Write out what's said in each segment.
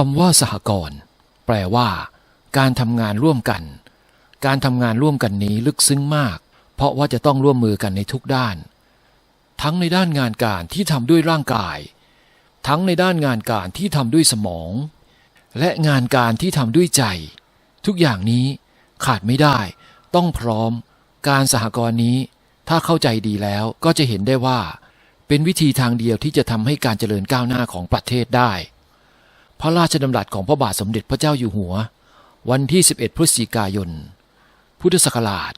คำว่าสหกรณ์แปลว่า การทำงานร่วมกัน การทำงานร่วมกันนี้ลึกซึ้งมาก เพราะว่าจะต้องร่วมมือกันในทุกด้าน ทั้งในด้านงานการที่ทำด้วยร่างกาย ทั้งในด้านงานการที่ทำด้วยสมอง และงานการที่ทำด้วยใจ ทุกอย่างนี้ขาดไม่ได้ ต้องพร้อม การสหกรณ์นี้ ถ้าเข้าใจดีแล้วก็จะเห็นได้ว่า เป็นวิธีทางเดียวที่จะทำให้การเจริญก้าวหน้าของประเทศได้ พระราชดำรัสของพระบาทสมเด็จพระเจ้าอยู่หัว วันที่ 11 พฤศจิกายน พุทธศักราช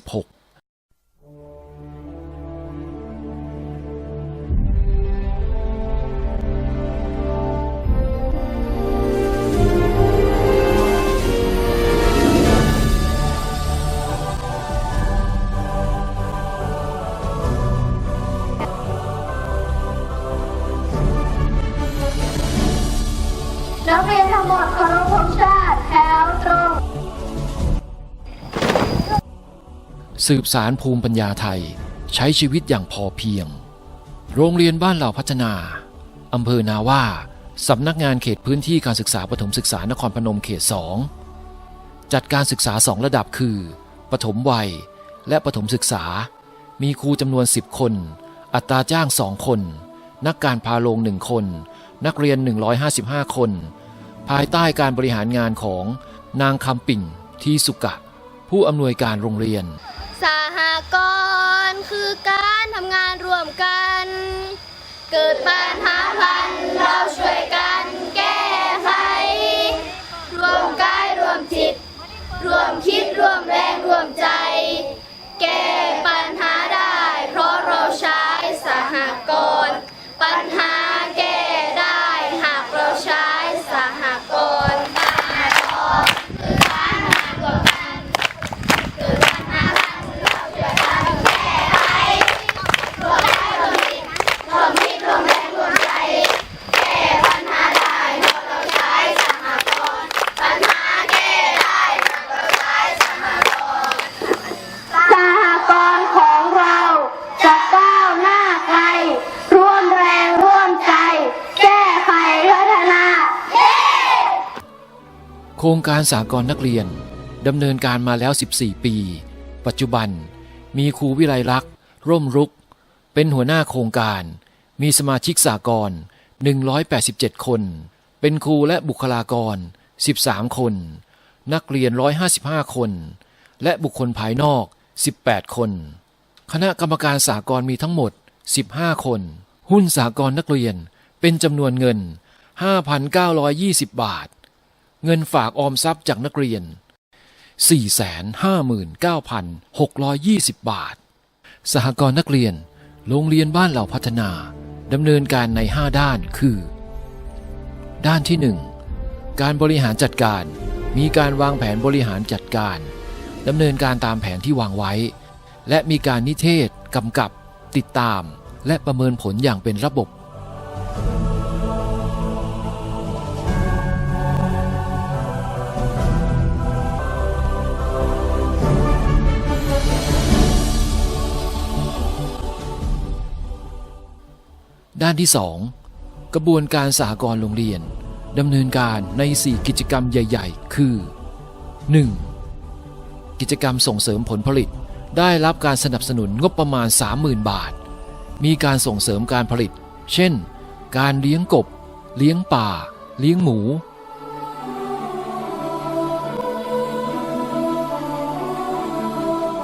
2526 สืบสารภูมิปัญญาไทย ใช้ชีวิตอย่างพอเพียง โรงเรียนบ้านเหล่าพัฒนา อำเภอนาว่า สำนักงานเขตพื้นที่การศึกษาปฐมศึกษานครพนมเขต 2 จัดการศึกษาสองระดับคือ ปฐมวัย และปฐมศึกษา มีครูจำนวน 10 คน อัตราจ้าง2คน นักการพาโรงหนึ่งคน นักเรียน 155 คน ภายใต้การบริหารงานของนางคำปิ่นทีสุกะ ผู้อำนวยการโรงเรียน คือการทำงานร่วมกัน เกิดปัญหาพันเราช่วยกันแก้ไขรวมกายรวมจิต รวมคิดรวมแรงรวมใจ แก้ปัญหาได้ เพราะเราใช้สหกรณ์ปัญหา รงการสากลนักเรียนดำเนินการมาแล้ว 14 ปี ปัจจุบัน มีครูวิไลลักษ์ร่มรุก เป็นหัวหน้าโครงการ มีสมาชิกสากล187 คน เป็นครูและบุคลากร 13 คน นักเรียน 155 คน และบุคคลภายนอก 18 คน คณะกรรมการสากลมีทั้งหมด 15 คน หุ้นสากลนักเรียนเป็นจำนวนเงิน 5,920 บาท เงินฝากออมทรัพย์จากนักเรียน 459,620 บาท สหกรณ์นักเรียน โรงเรียนบ้านเหล่าพัฒนาดำเนินการใน 5 ด้านคือ ด้านที่ 1 การบริหารจัดการ มีการวางแผนบริหารจัดการดำเนินการตามแผนที่วางไว้ และมีการนิเทศกำกับ ติดตาม และประเมินผลอย่างเป็นระบบ ด้านที่ 2 กระบวนการสหกรณ์โรงเรียนดำเนินการใน 4 กิจกรรมใหญ่ ๆ คือ 1. กิจกรรมส่งเสริมผลผลิตได้รับการสนับสนุนงบประมาณ 30,000 บาท มีการส่งเสริมการผลิต เช่น การเลี้ยงกบ เลี้ยงป่า เลี้ยงหมู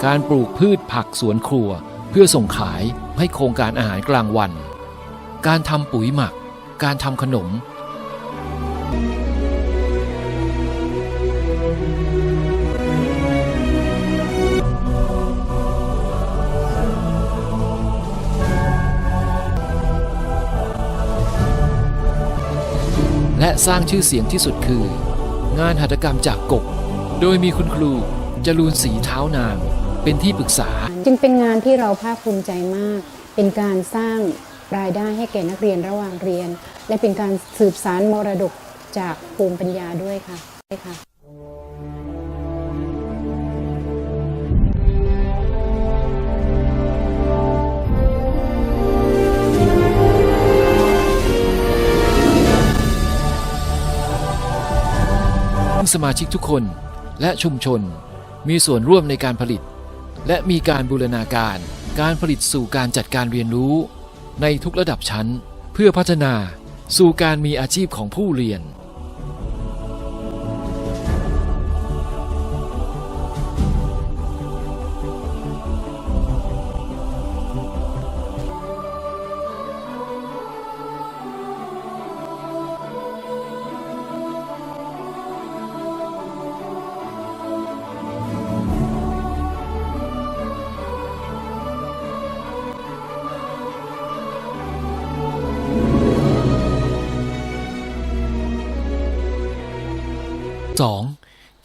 การปลูกพืชผักสวนครัว เพื่อส่งขายให้โครงการอาหารกลางวัน การทำปุ๋ยหมัก การทำขนม และสร้างชื่อเสียงที่สุดคือ งานหัตถกรรมจากกบ โดยมีคุณครูจรูนสีเท้านาง เป็นที่ปรึกษา จึงเป็นงานที่เราภาคภูมิใจมาก เป็นการสร้าง รายได้ให้แก่นักเรียนระหว่างเรียน และเป็นการสืบสารมรดกจากภูมิปัญญาด้วยค่ะใช่ค่ะสมาชิกทุกคนและชุมชนมีส่วนร่วมในการผลิต และมีการบูรณาการ การผลิตสู่การจัดการเรียนรู้ ในทุกระดับชั้น เพื่อพัฒนาสู่การมีอาชีพของผู้เรียน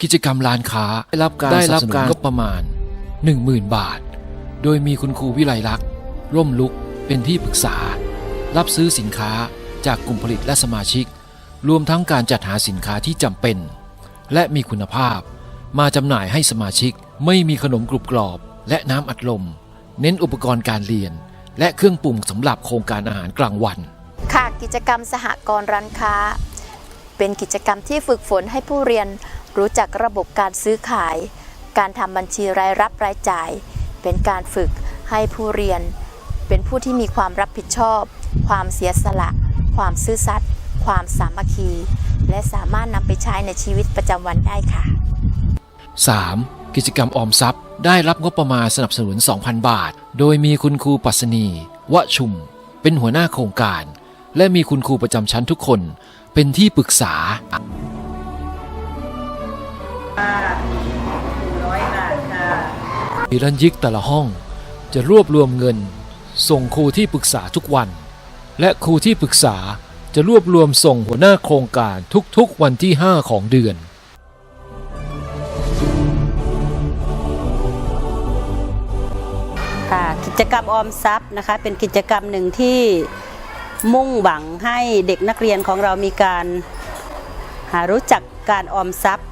กิจกรรมร้านค้าได้รับการได้รับสนับสนุนการงบประมาณ 10,000 บาท โดยมีคุณครูวิไลลักษณ์ร่มลุกเป็นที่ปรึกษา รับซื้อสินค้าจากกลุ่มผลิตและสมาชิก รวมทั้งการจัดหาสินค้าที่จำเป็น และมีคุณภาพ มาจำหน่ายให้สมาชิกไม่มีขนมกรุบกรอบ และน้ำอัดลม เน้นอุปกรณ์การเรียน และเครื่องปรุงสำหรับโครงการอาหารกลางวัน ค่ะกิจกรรมสหกรณ์ร้านค้า เป็นกิจกรรมที่ฝึกฝนให้ผู้เรียน รู้จักระบบการซื้อขาย การทำบัญชีรายรับรายจ่าย เป็นการฝึกให้ผู้เรียน เป็นผู้ที่มีความรับผิดชอบ ความเสียสละ ความซื่อสัตย์ ความสามัคคี และสามารถนำไปใช้ในชีวิตประจำวันได้ค่ะ 3. กิจกรรมออมทรัพย์ ได้รับงบประมาณสนับสนุน 2,000 บาท โดยมีคุณครูปัสนีวะชุม เป็นหัวหน้าโครงการ และมีคุณครูประจำชั้นทุกคน เป็นที่ปรึกษา ฮิรันยิกแต่ละห้องจะรวบรวมเงิน ส่งครูที่ปรึกษาทุกวัน และครูที่ปรึกษาจะรวบรวมส่งหัวหน้าโครงการทุกๆวันที่ 5 ของเดือน ค่ะกิจกรรมออมทรัพย์นะคะเป็นกิจกรรมหนึ่งที่มุ่งหวังให้เด็กนักเรียนของเรามีการหารู้จักการออมทรัพย์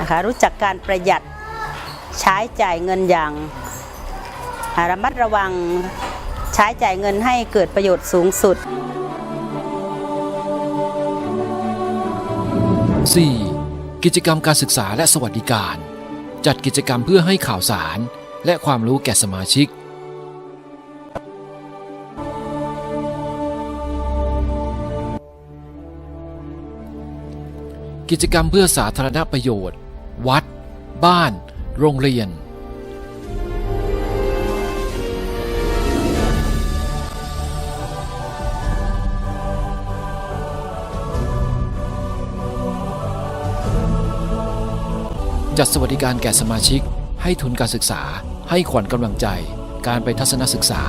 นะคะรู้จักการประหยัด ใช้จ่ายเงินอย่างระมัดระวังใช้จ่ายเงินให้เกิดประโยชน์สูงสุด 4. กิจกรรมการศึกษาและสวัสดิการ จัดกิจกรรมเพื่อให้ข่าวสารและความรู้แก่สมาชิก กิจกรรมเพื่อสาธารณประโยชน์ วัด บ้าน โรงเรียน จัดสวัสดิการแก่สมาชิก ให้ทุนการศึกษา ให้ขวัญกำลังใจ การไปทัศนศึกษา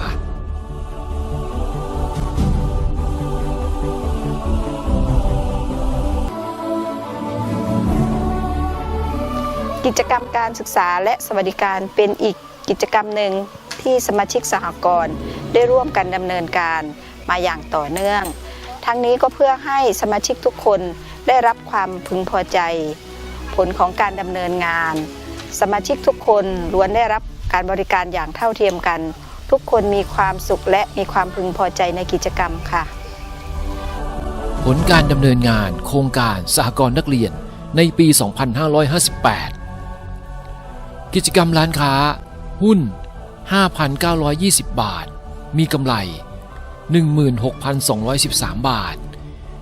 กิจกรรมการศึกษาและสวัสดิการเป็นอีกกิจกรรมหนึ่งที่สมาชิกสหกรณ์ได้ร่วมกันดำเนินการมาอย่างต่อเนื่อง ทั้งนี้ก็เพื่อให้สมาชิกทุกคนได้รับความพึงพอใจ ผลของการดำเนินงาน สมาชิกทุกคนล้วนได้รับการบริการอย่างเท่าเทียมกัน ทุกคนมีความสุขและมีความพึงพอใจในกิจกรรมค่ะ ผลการดำเนินงานโครงการสหกรณ์นักเรียนในปี 2558 กิจกรรมร้านค้า หุ้น 5,920 บาท มีกำไร 16,213 บาท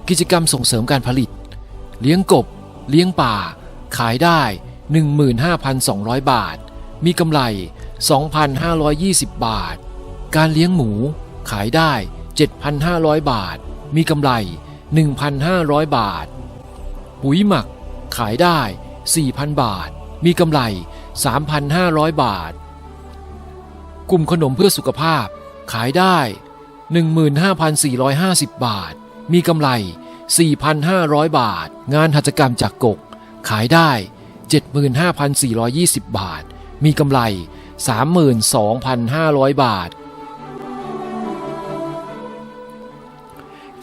กิจกรรมส่งเสริมการผลิต เลี้ยงกบ เลี้ยงป่า ขายได้ 15,200 บาท มีกำไร 2,520 บาท การเลี้ยงหมู ขายได้ 7,500 บาท มีกำไร 1,500 บาท ปุ๋ยหมัก ขายได้ 4,000 บาท มีกำไร 3,500 บาท กลุ่มขนมเพื่อสุขภาพขายได้ 15,450 บาท มีกำไร 4,500 บาท งานหัตถกรรมจากกก ขายได้ 75,420 บาท มีกำไร 32,500 บาท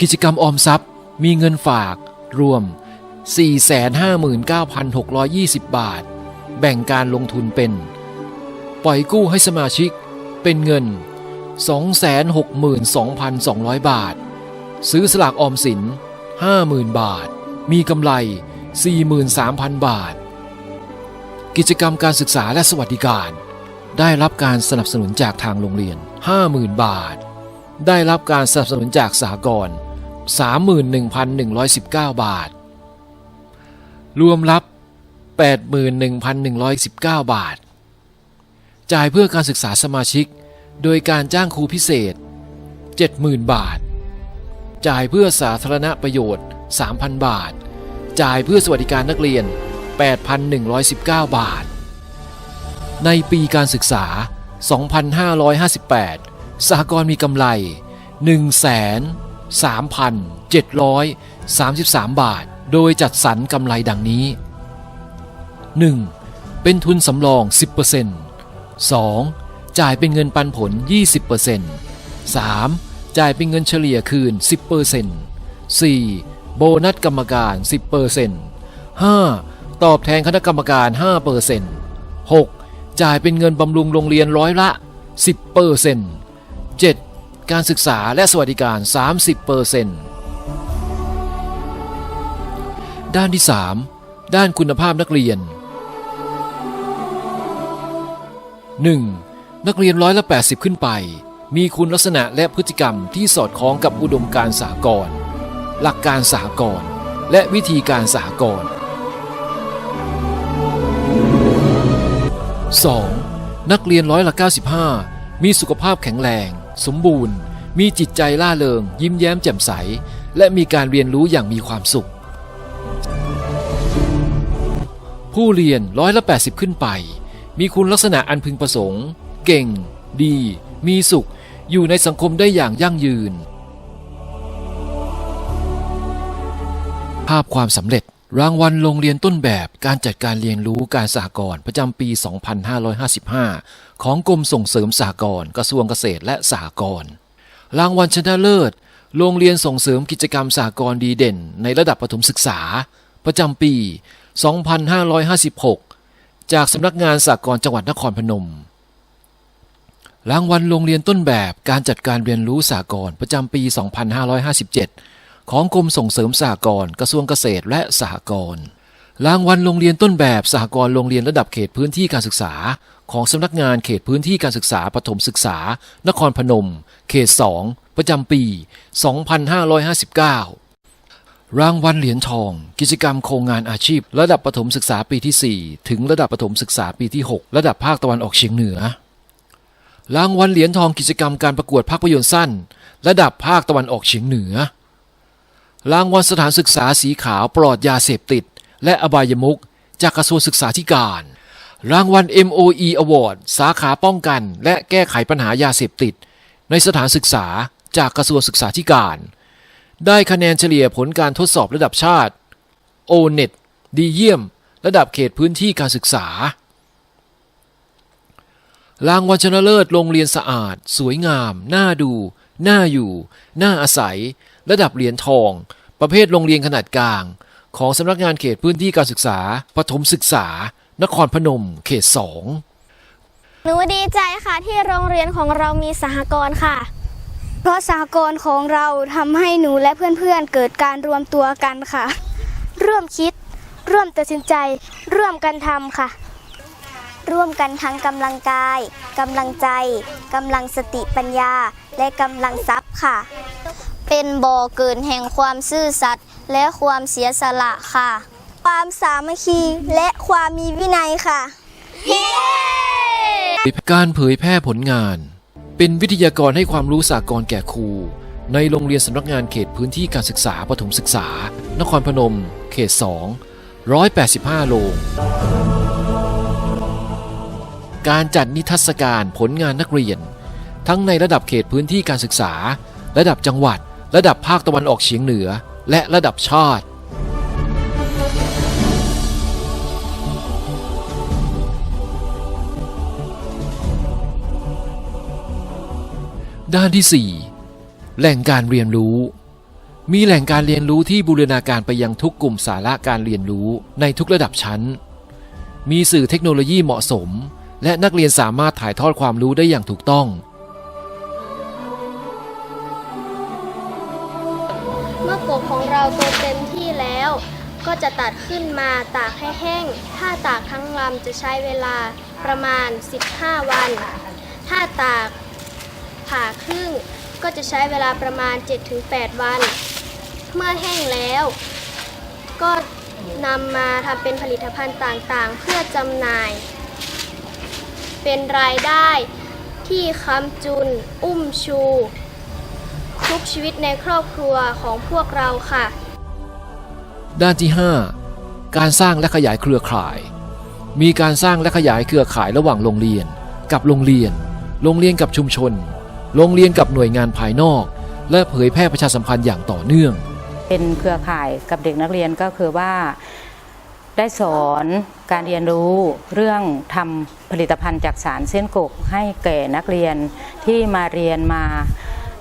กิจกรรมออมทรัพย์ มีเงินฝากรวม 459,620 บาท แบ่งการลงทุนเป็น ปล่อยกู้ให้สมาชิกเป็นเงิน 262,200 บาท ซื้อสลากออมสิน 50,000 บาท มีกำไร 43,000 บาท กิจกรรมการศึกษาและสวัสดิการ ได้รับการสนับสนุนจากทางโรงเรียน 50,000 บาท ได้รับการสนับสนุนจากสหกรณ์31,119 บาท รวมรับ 81,119 บาท จ่ายเพื่อการศึกษาสมาชิก โดยการจ้างครูพิเศษ 70,000 บาท จ่ายเพื่อสาธารณประโยชน์ 3,000 บาท จ่ายเพื่อสวัสดิการนักเรียน 8,119 บาท ในปีการศึกษา 2558 สหกรณ์มีกำไร 1,3,733 บาท โดยจัดสรรกำไรดังนี้ 1. เป็นทุนสำรอง 10% 2. จ่ายเป็นเงินปันผล 20% 3. จ่ายเป็นเงินเฉลี่ยคืน 10% 4. โบนัสกรรมการ 10% 5. ตอบแทนคณะกรรมการ 5% 6. จ่ายเป็นเงินบำรุงโรงเรียนร้อยละ 10% 7. การศึกษาและสวัสดิการ 30%ด้านที่ 3 ด้านคุณภาพนักเรียน 1. นักเรียนร้อยละ 80 ขึ้นไป มีคุณลักษณะและพฤติกรรมที่สอดคล้องกับอุดมการณ์สากลหลักการสากลและวิธีการสากล 2. นักเรียนร้อยละ 95 มีสุขภาพแข็งแรง สมบูรณ์ มีจิตใจล่าเริง ยิ้มแย้มแจ่มใส และมีการเรียนรู้อย่างมีความสุข ผู้เรียนร้อยละ 80 ขึ้นไป มีคุณลักษณะอันพึงประสงค์ เก่ง ดี มีสุข อยู่ในสังคมได้อย่างยั่งยืน ภาพความสำเร็จรางวัลโรงเรียนต้นแบบการจัดการเรียนรู้การสหกรณ์ประจำปี 2555 ของกรมส่งเสริมสหกรณ์กระทรวงเกษตรและสหกรณ์รางวัลชนะเลิศ โรงเรียนส่งเสริมกิจกรรมสหกรณ์ดีเด่น ในระดับประถมศึกษา ประจำปี 2556 จากสำนักงานสหกรณ์จังหวัดนครพนม รางวัลโรงเรียนต้นแบบการจัดการเรียนรู้สหกรณ์ประจำปี 2557 ของกรมส่งเสริมสหกรณ์กระทรวงเกษตรและสหกรณ์ รางวัลโรงเรียนต้นแบบสหกรณ์โรงเรียนระดับเขตพื้นที่การศึกษา ของสำนักงานเขตพื้นที่การศึกษาปฐมศึกษา นครพนม เขต 2 ประจำปี 2559 รางวัลเหรียญทอง กิจกรรมโครงงานอาชีพ ระดับประถมศึกษาปีที่ 4 ถึงระดับประถมศึกษาปีที่ 6 ระดับภาคตะวันออกเฉียงเหนือ รางวัลเหรียญทองกิจกรรมการประกวดภาพยนตร์สั้น ระดับภาคตะวันออกเฉียงเหนือ รางวัลสถานศึกษาสีขาวปลอดยาเสพติด และอบายมุขจากกระทรวงศึกษาธิการ รางวัล MOE Award สาขาป้องกัน และแก้ไขปัญหายาเสพติด ในสถานศึกษาจากกระทรวงศึกษาธิการ ได้คะแนนเฉลี่ยผลการทดสอบระดับชาติ o n e t ดีเยี่ยม ระดับเขตพื้นที่การศึกษารางวัลชนะเลิศโรงเรียนสะอาด สวยงาม น่าดู น่าอยู่ น่าอาศัย ระดับเหรียญทอง ประเภทโรงเรียนขนาดกลาง ของสำนักงานเขตพื้นที่การศึกษาปฐมศึกษา นครพนม เขตสองหนูดีใจค่ะที่โรงเรียนของเรามีสหกรณ์ค่ะ ราะสหกรณ์ของเราทำให้หนูและเพื่อนๆเกิดการรวมตัวกันค่ะ ร่วมคิด ร่วมตัดสินใจ ร่วมกันทำค่ะ ร่วมกันทั้งกำลังกายกำลังใจกำลังสติปัญญา และกำลังทรัพย์ค่ะ เป็นบ่อเกิดแห่งความซื่อสัตย์และความเสียสละค่ะ ความสามัคคีและความมีวินัยค่ะ การเผยแพร่ผลงาน เป็นวิทยากรให้ความรู้สากลแก่ครู ในโรงเรียนสำนักงานเขตพื้นที่การศึกษาปฐมศึกษา นครพนม เขต 2 185 โรง การจัดนิทรรศการผลงานนักเรียน ทั้งในระดับเขตพื้นที่การศึกษา ระดับจังหวัด ระดับภาคตะวันออกเฉียงเหนือ และระดับชาติ ด้านที่ 4 แหล่งการเรียนรู้ มีแหล่งการเรียนรู้ที่บูรณาการไปยังทุกกลุ่มสาระการเรียนรู้ในทุกระดับชั้น มีสื่อเทคโนโลยีเหมาะสม และนักเรียนสามารถถ่ายทอดความรู้ได้อย่างถูกต้อง เมื่อกบของเราโตเต็มที่แล้ว ก็จะตัดขึ้นมาตากให้แห้ง ถ้าตากทั้งลำจะใช้เวลาประมาณ 15 วัน ถ้าตาก ผ่าครึ่ง ก็จะใช้เวลาประมาณ 7-8 วัน เมื่อแห้งแล้ว ก็นำมาทำเป็นผลิตภัณฑ์ต่างๆ เพื่อจำหน่าย เป็นรายได้ที่ค้ำจุน อุ้มชู ทุกชีวิตในครอบครัวของพวกเราค่ะ ด้านที่ 5 การสร้างและขยายเครือข่าย มีการสร้างและขยายเครือข่ายระหว่างโรงเรียน กับโรงเรียน โรงเรียนกับชุมชน โรงเรียนกับหน่วยงานภายนอก และเผยแพร่ประชาสัมพันธ์อย่างต่อเนื่อง เป็นเครือข่ายกับเด็กนักเรียนก็คือว่าได้สอนการเรียนรู้เรื่องทำผลิตภัณฑ์จากสารเส้นกกให้แก่นักเรียนที่มาเรียนมา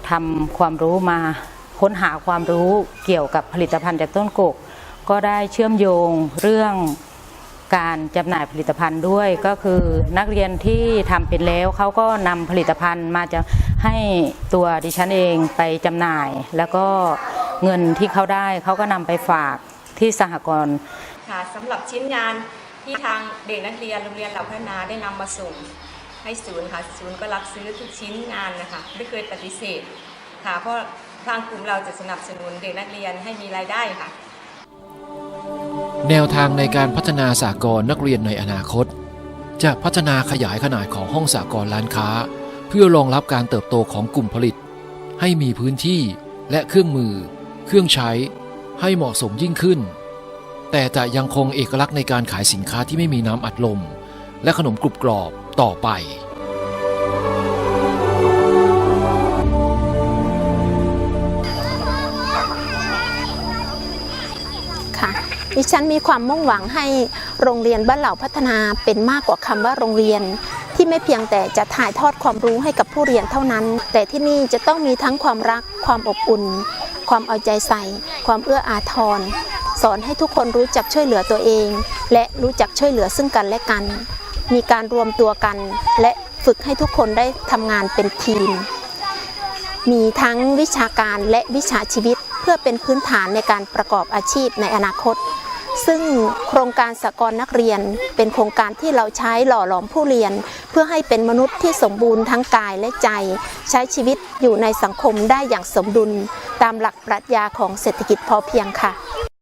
ทำความรู้มาค้นหาความรู้เกี่ยวกับผลิตภัณฑ์จากต้นกก ก็ได้เชื่อมโยงเรื่อง การจำหน่ายผลิตภัณฑ์ด้วยก็คือนักเรียนที่ทำเป็นแล้วเขาก็นำผลิตภัณฑ์มาจะให้ตัวดิฉันเองไปจำหน่าย แล้วก็เงินที่เขาได้เขาก็นำไปฝากที่สหกรณ์ค่ะสำหรับชิ้นงานที่ทางเด็กนักเรียนโรงเรียนเหล่าพัฒนาได้นำมาส่งให้ศูนย์ค่ะศูนย์ก็รับซื้อทุกชิ้นงานนะคะไม่เคยปฏิเสธค่ะเพราะทางกลุ่มเราจะสนับสนุนเด็กนักเรียนให้มีรายได้ค่ะ แนวทางในการพัฒนาสากลนักเรียนในอนาคต จะพัฒนาขยายขนาดของห้องสากลร้านค้า เพื่อรองรับการเติบโตของกลุ่มผลิต ให้มีพื้นที่และเครื่องมือ เครื่องใช้ ให้เหมาะสมยิ่งขึ้น แต่จะยังคงเอกลักษณ์ในการขายสินค้าที่ไม่มีน้ำอัดลม และขนมกรุบกรอบต่อไป ดิฉันมีความมุ่งหวังให้โรงเรียนบ้านเหล่าพัฒนาเป็นมากกว่าคำว่าโรงเรียน ที่ไม่เพียงแต่จะถ่ายทอดความรู้ให้กับผู้เรียนเท่านั้น แต่ที่นี่จะต้องมีทั้งความรัก ความอบอุ่น ความเอาใจใส่ ความเอื้ออาทร สอนให้ทุกคนรู้จักช่วยเหลือตัวเอง และรู้จักช่วยเหลือซึ่งกันและกัน มีการรวมตัวกัน และฝึกให้ทุกคนได้ทำงานเป็นทีม มีทั้งวิชาการและวิชาชีวิตเพื่อเป็นพื้นฐานในการประกอบอาชีพในอนาคต ซึ่งโครงการสกรนักเรียน เป็นโครงการที่เราใช้หล่อหลอมผู้เรียน เพื่อให้เป็นมนุษย์ที่สมบูรณ์ทั้งกายและใจ ใช้ชีวิตอยู่ในสังคมได้อย่างสมดุล ตามหลักปรัชญาของเศรษฐกิจพอเพียงค่ะ